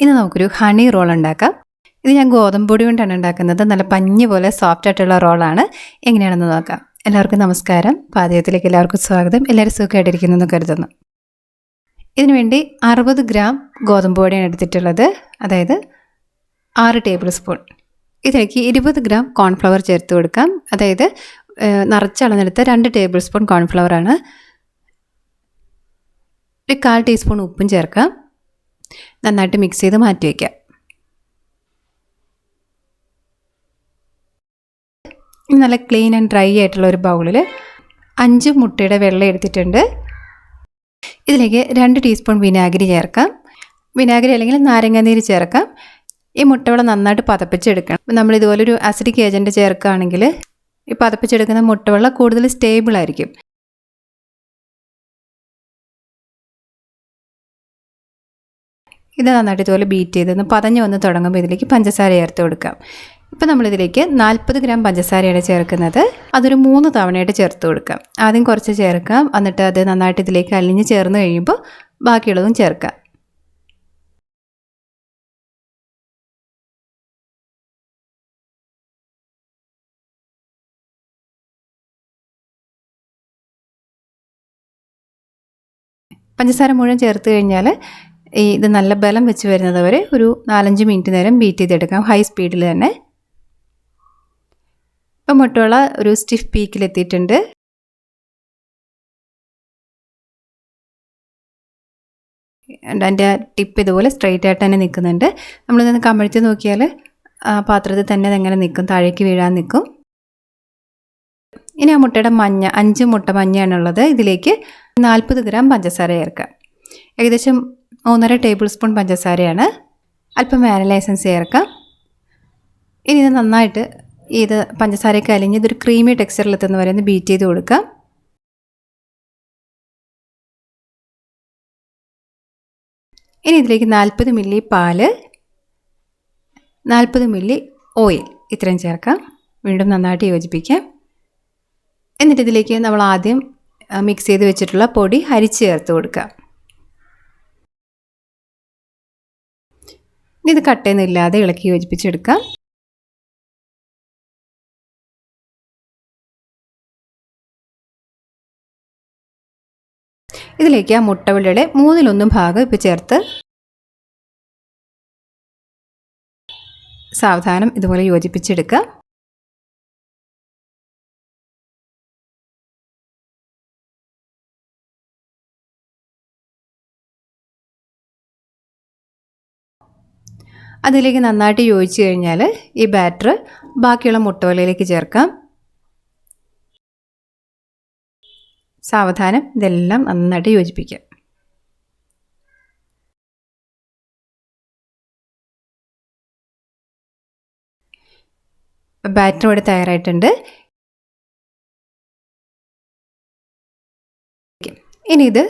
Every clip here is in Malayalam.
ഇന്ന് നമുക്കൊരു ഹണി റോൾ ഉണ്ടാക്കാം. ഇത് ഞാൻ ഗോതമ്പ് പൊടി കൊണ്ടാണ് ഉണ്ടാക്കുന്നത്. നല്ല പഞ്ഞ് പോലെ സോഫ്റ്റ് ആയിട്ടുള്ള റോളാണ് എങ്ങനെയാണെന്ന് നോക്കാം. എല്ലാവർക്കും നമസ്കാരം. പാചകത്തിലേക്ക് എല്ലാവർക്കും സ്വാഗതം. എല്ലാവരും സുഖമായിട്ടിരിക്കുന്നു എന്ന് കരുതുന്നു. ഇതിനു വേണ്ടി അറുപത് ഗ്രാം ഗോതമ്പ് പൊടിയാണ് എടുത്തിട്ടുള്ളത്. അതായത് ആറ് ടേബിൾ സ്പൂൺ ഇതിലേക്ക് ഇരുപത് ഗ്രാം കോൺഫ്ലവർ ചേർത്ത് കൊടുക്കാം. അതായത് നിറച്ചളന്നെടുത്ത് രണ്ട് ടേബിൾ സ്പൂൺ കോൺഫ്ലവർ ആണ്. ഒരു കാൽ ടീസ്പൂൺ ഉപ്പും ചേർക്കാം. നന്നായിട്ട് മിക്സ് ചെയ്ത് മാറ്റി വയ്ക്കാം നല്ല ക്ലീൻ ആൻഡ് ഡ്രൈ ആയിട്ടുള്ള ഒരു ബൗളിൽ അഞ്ച് മുട്ടയുടെ വെള്ളം എടുത്തിട്ടുണ്ട്. ഇതിലേക്ക് രണ്ട് ടീസ്പൂൺ വിനാഗിരി ചേർക്കാം. വിനാഗിരി അല്ലെങ്കിൽ നാരങ്ങാനീര് ചേർക്കാം. ഈ മുട്ടവെള്ളം നന്നായിട്ട് പതപ്പിച്ചെടുക്കണം. നമ്മൾ ഇതുപോലൊരു അസിഡിക് ഏജന്റ് ചേർക്കുകയാണെങ്കിൽ ഈ പതപ്പിച്ചെടുക്കുന്ന മുട്ടവെള്ളം കൂടുതൽ സ്റ്റേബിൾ ആയിരിക്കും. ഇത് നന്നായിട്ട് ഇതുപോലെ ബീറ്റ് ചെയ്ത് ഒന്ന് പതഞ്ഞ് വന്ന് തുടങ്ങുമ്പോൾ ഇതിലേക്ക് പഞ്ചസാര ചേർത്ത് കൊടുക്കാം. ഇപ്പം നമ്മളിതിലേക്ക് നാൽപ്പത് ഗ്രാം പഞ്ചസാരയാണ് ചേർക്കുന്നത്. അതൊരു മൂന്ന് തവണയായിട്ട് ചേർത്ത് കൊടുക്കാം. ആദ്യം കുറച്ച് ചേർക്കാം. എന്നിട്ട് അത് നന്നായിട്ട് ഇതിലേക്ക് അലിഞ്ഞ് ചേർന്ന് കഴിയുമ്പോൾ ബാക്കിയുള്ളതും ചേർക്കാം. പഞ്ചസാര മുഴുവൻ ചേർത്ത് കഴിഞ്ഞാൽ ഈ ഇത് നല്ല ബലം വെച്ച് വരുന്നത് വരെ ഒരു നാലഞ്ച് മിനിറ്റ് നേരം ബീറ്റ് ചെയ്തെടുക്കാം. ഹൈ സ്പീഡിൽ തന്നെ. ഇപ്പം മുട്ടോള ഒരു സ്റ്റിഫ് പീക്കിലെത്തിയിട്ടുണ്ട് അതിന്റെ ടിപ്പ് ഇതുപോലെ സ്ട്രെയിറ്റ് ആയിട്ട് തന്നെ നിൽക്കുന്നുണ്ട്. നമ്മളിതൊന്ന് കമഴ്ത്തി നോക്കിയാൽ പാത്രത്തിൽ തന്നെ അതെങ്ങനെ നിൽക്കും? താഴേക്ക് വീഴാൻ നിൽക്കും. ഇനി ആ മുട്ടയുടെ മഞ്ഞ അഞ്ച് മുട്ട മഞ്ഞയാണുള്ളത്. ഇതിലേക്ക് നാൽപ്പത് ഗ്രാം പഞ്ചസാര ചേർക്കാം. ഏകദേശം മൂന്നര ടേബിൾ സ്പൂൺ പഞ്ചസാരയാണ്. അല്പം വാനില എസൻസ് ചേർക്കാം. ഇനി ഇത് നന്നായിട്ട് ഇത് പഞ്ചസാരയൊക്കെ അലിഞ്ഞ് ഇതൊരു ക്രീമി ടെക്സ്ചറിലെത്തുന്ന വരെ ഒന്ന് ബീറ്റ് ചെയ്ത് കൊടുക്കാം. ഇനി ഇതിലേക്ക് നാൽപ്പത് മില്ലി പാൽ നാൽപ്പത് മില്ലി ഓയിൽ ഇത്രയും ചേർക്കാം. വീണ്ടും നന്നായിട്ട് യോജിപ്പിക്കാം. എന്നിട്ട് ഇതിലേക്ക് നമ്മൾ ആദ്യം മിക്സ് ചെയ്ത് വെച്ചിട്ടുള്ള പൊടി അരിച്ച് ചേർത്ത് കൊടുക്കുക ഇത് കട്ടയൊന്നുമില്ലാതെ ഇളക്കി യോജിപ്പിച്ചെടുക്കാം. ഇതിലേക്ക് ആ മുട്ട മുട്ടവെള്ളയുടെ മൂന്നിലൊന്നും ഭാഗം ഇപ്പോൾ ചേർത്ത് സാവധാനം ഇതുപോലെ യോജിപ്പിച്ചെടുക്കുക അതിലേക്ക് നന്നായിട്ട് യോജിച്ച് കഴിഞ്ഞാൽ ഈ ബാറ്റർ ബാക്കിയുള്ള മുട്ടവലയിലേക്ക് ചേർക്കാം. സാവധാനം ഇതെല്ലാം നന്നായിട്ട് യോജിപ്പിക്കാം ബാറ്റർ ഇവിടെ തയ്യാറായിട്ടുണ്ട്. ഇനി ഇത്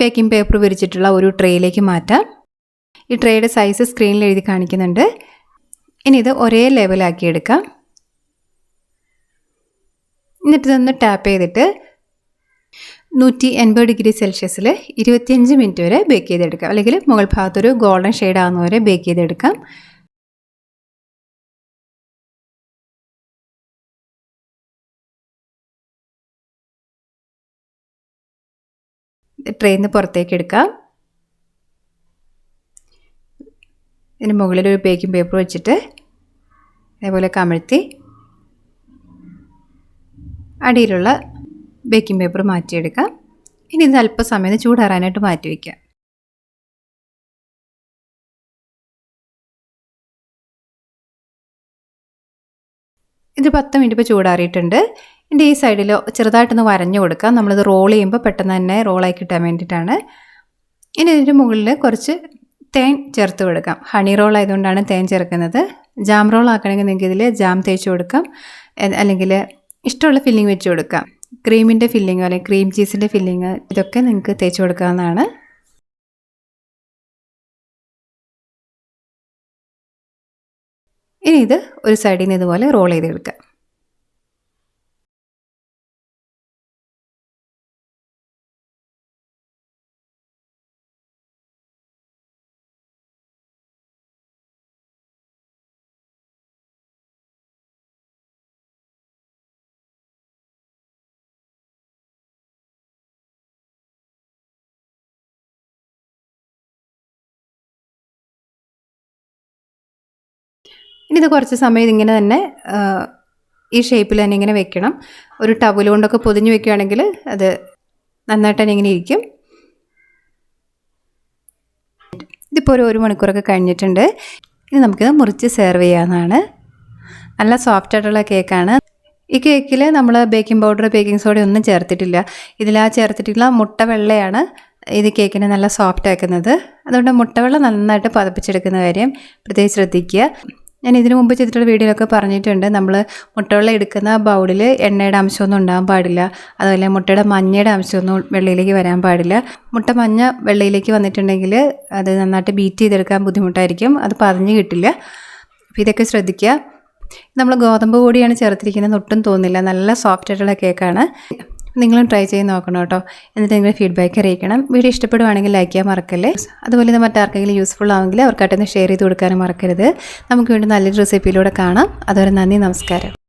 ബേക്കിംഗ് പേപ്പർ വിരിച്ചിട്ടുള്ള ഒരു ട്രേയിലേക്ക് മാറ്റാം. ഈ ട്രേയുടെ സൈസ് സ്ക്രീനിൽ എഴുതി കാണിക്കുന്നുണ്ട്. ഇനി ഇത് ഒരേ ലെവലാക്കി എടുക്കാം. എന്നിട്ട് ഇതൊന്ന് ടാപ്പ് ചെയ്തിട്ട് നൂറ്റി എൺപത് ഡിഗ്രി സെൽഷ്യസിൽ ഇരുപത്തിയഞ്ച് മിനിറ്റ് വരെ ബേക്ക് ചെയ്തെടുക്കാം. അല്ലെങ്കിൽ മുകൾ ഭാഗത്തൊരു ഗോൾഡൻ ഷെയ്ഡ് ആകുന്ന വരെ ബേക്ക് ചെയ്തെടുക്കാം. ട്രെയിൽ നിന്ന് പുറത്തേക്ക് എടുക്കാം. ഇതിന് മുകളിൽ ഒരു ബേക്കിംഗ് പേപ്പർ വെച്ചിട്ട് അതേപോലെ കമഴ്ത്തി അടിയിലുള്ള ബേക്കിംഗ് പേപ്പർ മാറ്റിയെടുക്കാം. ഇനി ഇത് അല്പസമയം ചൂടാറാനായിട്ട് മാറ്റി വയ്ക്കാം ഇത് പത്ത് മിനിറ്റ് ഇപ്പോൾ ചൂടാറിയിട്ടുണ്ട്. എന്റെ ഈ സൈഡിൽ ചെറുതായിട്ടൊന്ന് വരഞ്ഞു കൊടുക്കാം. നമ്മളിത് റോൾ ചെയ്യുമ്പോൾ പെട്ടെന്ന് തന്നെ റോളായി കിട്ടാൻ വേണ്ടിയിട്ടാണ്. ഇനി ഇതിന്റെ മുകളിൽ കുറച്ച് തേൻ ചേർത്ത് കൊടുക്കാം. ഹണി റോൾ ആയതുകൊണ്ടാണ് തേൻ ചേർക്കുന്നത്. ജാം റോൾ ആക്കണമെങ്കിൽ നിങ്ങൾക്ക് ഇതിൽ ജാം തേച്ച് കൊടുക്കാം. അല്ലെങ്കിൽ ഇഷ്ടമുള്ള ഫില്ലിംഗ് വെച്ച് കൊടുക്കാം. ക്രീമിന്റെ ഫില്ലിങ്ങോ അല്ലെങ്കിൽ ക്രീം ചീസിന്റെ ഫില്ലിങ് ഇതൊക്കെ നിങ്ങൾക്ക് തേച്ച് കൊടുക്കാവുന്നതാണ്. ഇനി ഇത് ഒരു സൈഡിൽ നിന്ന് ഇതുപോലെ റോൾ ചെയ്തെടുക്കാം. ഇനി ഇത് കുറച്ച് സമയം ഇതിങ്ങനെ തന്നെ ഈ ഷേപ്പിൽ തന്നെ ഇങ്ങനെ വെക്കണം. ഒരു ടവൽ കൊണ്ടൊക്കെ പൊതിഞ്ഞ് വെക്കുകയാണെങ്കിൽ അത് നന്നായിട്ട് തന്നെ ഇങ്ങനെ ഇരിക്കും. ഇതിപ്പോൾ ഒരു ഒരു മണിക്കൂറൊക്കെ കഴിഞ്ഞിട്ടുണ്ട്. ഇനി നമുക്കിത് മുറിച്ച് സെർവ് ചെയ്യാവുന്നതാണ് നല്ല സോഫ്റ്റ് ആയിട്ടുള്ള കേക്കാണ് ഈ കേക്കിൽ നമ്മൾ ബേക്കിംഗ് പൗഡർ ബേക്കിംഗ് സോഡ ഒന്നും ചേർത്തിട്ടില്ല. ഇതിൽ ആ ചേർത്തിട്ടുള്ള മുട്ട വെള്ളയാണ് ഇത് കേക്കിനെ നല്ല സോഫ്റ്റ് ആക്കുന്നത്. അതുകൊണ്ട് മുട്ടവെള്ളം നന്നായിട്ട് പതപ്പിച്ചെടുക്കുന്ന കാര്യം പ്രത്യേകിച്ച് ശ്രദ്ധിക്കുക. ഞാൻ ഇതിനു മുമ്പ് ചെയ്തിട്ടുള്ള വീഡിയോയിലൊക്കെ പറഞ്ഞിട്ടുണ്ട്. നമ്മൾ മുട്ടവെള്ളം എടുക്കുന്ന ബൗളിൽ എണ്ണയുടെ അംശമൊന്നും ഉണ്ടാകാൻ പാടില്ല. അതുപോലെ മുട്ടയുടെ മഞ്ഞയുടെ അംശമൊന്നും വെള്ളയിലേക്ക് വരാൻ പാടില്ല. മുട്ട മഞ്ഞ വെള്ളയിലേക്ക് വന്നിട്ടുണ്ടെങ്കിൽ അത് നന്നായിട്ട് ബീറ്റ് ചെയ്തെടുക്കാൻ ബുദ്ധിമുട്ടായിരിക്കും. അത് പറഞ്ഞു കിട്ടില്ല. അപ്പോൾ ഇതൊക്കെ ശ്രദ്ധിക്കുക. നമ്മൾ ഗോതമ്പ് പൊടിയാണ് ചേർത്തിരിക്കുന്നത്. ഒട്ടും തോന്നില്ല. നല്ല സോഫ്റ്റ് ആയിട്ടുള്ള കേക്കാണ്. നിങ്ങളും ട്രൈ ചെയ്ത് നോക്കണം കേട്ടോ. എന്നിട്ട് നിങ്ങൾ ഫീഡ്ബാക്ക് അറിയിക്കണം. വീഡിയോ ഇഷ്ടപ്പെടുവാണെങ്കിൽ ലൈക്ക് ചെയ്യാൻ മറക്കല്ലേ. അതുപോലെ ഇത് മറ്റാർക്കെങ്കിലും യൂസ്ഫുൾ ആണെങ്കിൽ അവർക്കായിട്ടൊന്ന് ഷെയർ ചെയ്ത് കൊടുക്കാനും മറക്കരുത്. നമുക്ക് വീണ്ടും നല്ലൊരു റെസിപ്പിയിലൂടെ കാണാം. അതുവരെ നന്ദി നമസ്കാരം.